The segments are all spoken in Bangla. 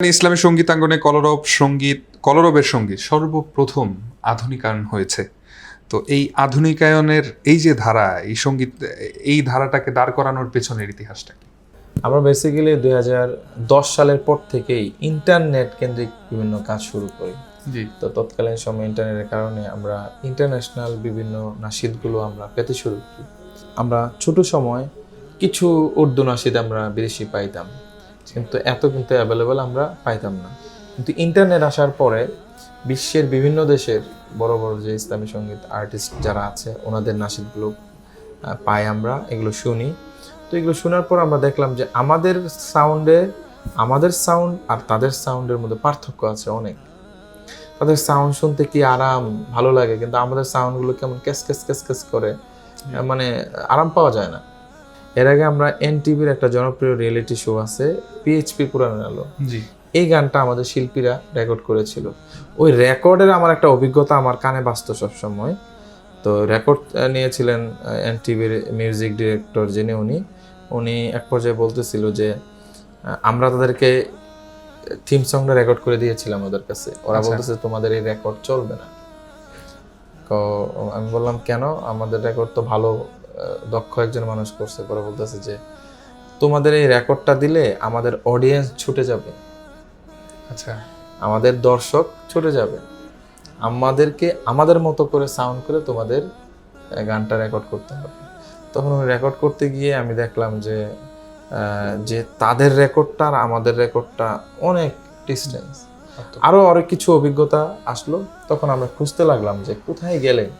ইসলামী সঙ্গীতাঙ্গনে কলরব সংগীত কলরবের সংগীত সর্বপ্রথম আধুনিকায়ন হয়েছে। তো এই আধুনিকায়নের এই যে ধারা এই সংগীত এই ধারাটাকে দাঁড় করানোর পেছনের ইতিহাসটা কি? আমরা বেসিক্যালি দুই দশ সালের পর থেকেই ইন্টারনেট কেন্দ্রিক বিভিন্ন কাজ শুরু করি। জি। তো তৎকালীন সময় ইন্টারনেটের কারণে আমরা ইন্টারন্যাশনাল বিভিন্ন নাসিদগুলো আমরা পেতে শুরু করি। আমরা ছোট সময় কিছু উর্দু নাসিদ আমরা বিদেশি পাইতাম। কিন্তু এত কিন্তু অ্যাভেলেবেল আমরা পাইতাম না। কিন্তু ইন্টারনেট আসার পরে বিশ্বের বিভিন্ন দেশের বড় বড় যে ইসলামী সংগীত আর্টিস্ট যারা আছে ওনাদের নাসিদগুলো পাই আমরা এগুলো শুনি। তো এগুলো শোনার পর আমরা দেখলাম যে আমাদের সাউন্ডে আমাদের সাউন্ড আর তাদের সাউন্ডের মধ্যে পার্থক্য আছে অনেক। তাদের সাউন্ড শুনতে কি আরাম ভালো লাগে কিন্তু আমাদের সাউন্ডগুলো কেমন ক্যাস ক্যাস ক্যাস ক্যাস করে মানে আরাম পাওয়া যায় না। এর আগে আমরা এন টিভির একটা জনপ্রিয় রিয়েলিটি শো আছে পিএইচপি পুরানের আলো। জি। এই গানটা আমাদের শিল্পীরা রেকর্ড করেছিল। ওই রেকর্ডের আমার একটা অভিজ্ঞতা আমার কানে বাজতো সবসময়। তো রেকর্ড নিয়েছিলেন এন টিভির মিউজিক ডিরেক্টর যিনি উনি উনি এক পর্যায়ে বলতেছিল যে আমরা তাদেরকে থিম সংটা রেকর্ড করে দিয়েছিলাম ওদের কাছে। ওরা আচ্ছা। বলতেছে তোমাদের এই রেকর্ড চলবে না। তো আমি বললাম কেন? আমাদের রেকর্ড তো ভালো দক্ষ একজন মানুষ করছে পরে বলতেছে যে তোমাদের এই রেকর্ডটা দিলে আমাদের অডিয়েন্স ছুটে যাবে। আচ্ছা। আমাদের দর্শক ছুটে যাবে। আমাদেরকে আমাদের মতো করে সাউন্ড করে তোমাদের গানটা রেকর্ড করতে হবে। তখন রেকর্ড করতে গিয়ে আমি দেখলাম যে যে তাদের রেকর্ডটা আর আমাদের রেকর্ডটা অনেক ডিস্টেন্স আরও অনেক কিছু অভিজ্ঞতা আসলো। তখন আমরা খুঁজতে লাগলাম যে কোথায় গেলে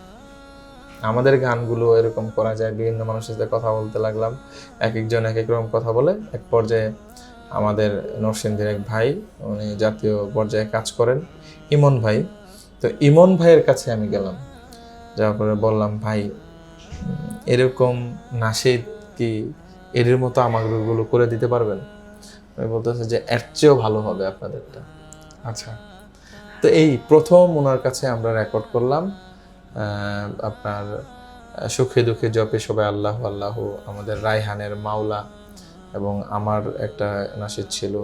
আমাদের গানগুলো এরকম করা যায়, বিভিন্ন মানুষের সাথে কথা বলতে লাগলাম এক একজন এক এক রকম কথা বলে এক পর্যায়ে আমাদের নরসিংদীর এক ভাই, উনি জাতীয় পর্যায়ে কাজ করেন, ইমন ভাই। তো ইমন ভাইয়ের কাছে আমি গেলাম, যাওয়ার পরে বললাম, ভাই এরকম নাসিদ কি এর মতো আমাগুলো করে দিতে পারবেন? উনি বলতেছে যে, এর চেয়েও ভালো হবে আপনাদেরটা। আচ্ছা তো এই প্রথম ওনার কাছে আমরা রেকর্ড করলাম আপনার সুখে দুঃখে জপে সবাই আল্লাহ আল্লাহ আমাদের রায়হানের মাওলা এবং আমার একটা নাসিদ ছিল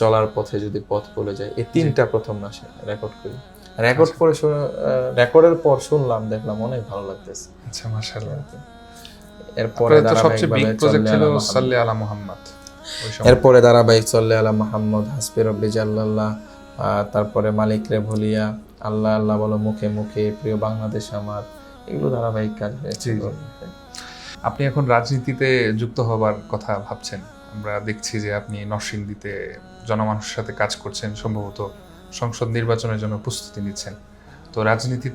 চলার পথে যদি পথ বলে যায় এই তিনটা প্রথম নাসিদ রেকর্ড করি। রেকর্ড করে রেকর্ডের পর শুনলাম দেখলাম অনেক ভালো লাগতেছে। আচ্ছা মাশাআল্লাহ। এরপরে তো সবচেয়ে বিগ প্রজেক্ট ছিল। সাল্লি আলা মুহাম্মদ। এরপরে ধারাবাহিক চল্লে আলা মোহাম্মদ হাসবি রব্বি জাল্লাল্লাহ তারপরে মালিক রে ভুলিয়া আল্লাহ আল্লাহ বলো মুখে মুখে, প্রিয় বাংলাদেশ আমার, এগুলো ধারাবাহিক কাজ হয়েছে। আপনি এখন রাজনীতিতে যুক্ত হবার কথা ভাবছেন। আমরা দেখছি যে আপনি নরসিংদীতে জনমানুষের সাথে কাজ করছেন, সম্ভবত সংসদ নির্বাচনের জন্য প্রস্তুতি নিচ্ছেন। তো রাজনীতিতে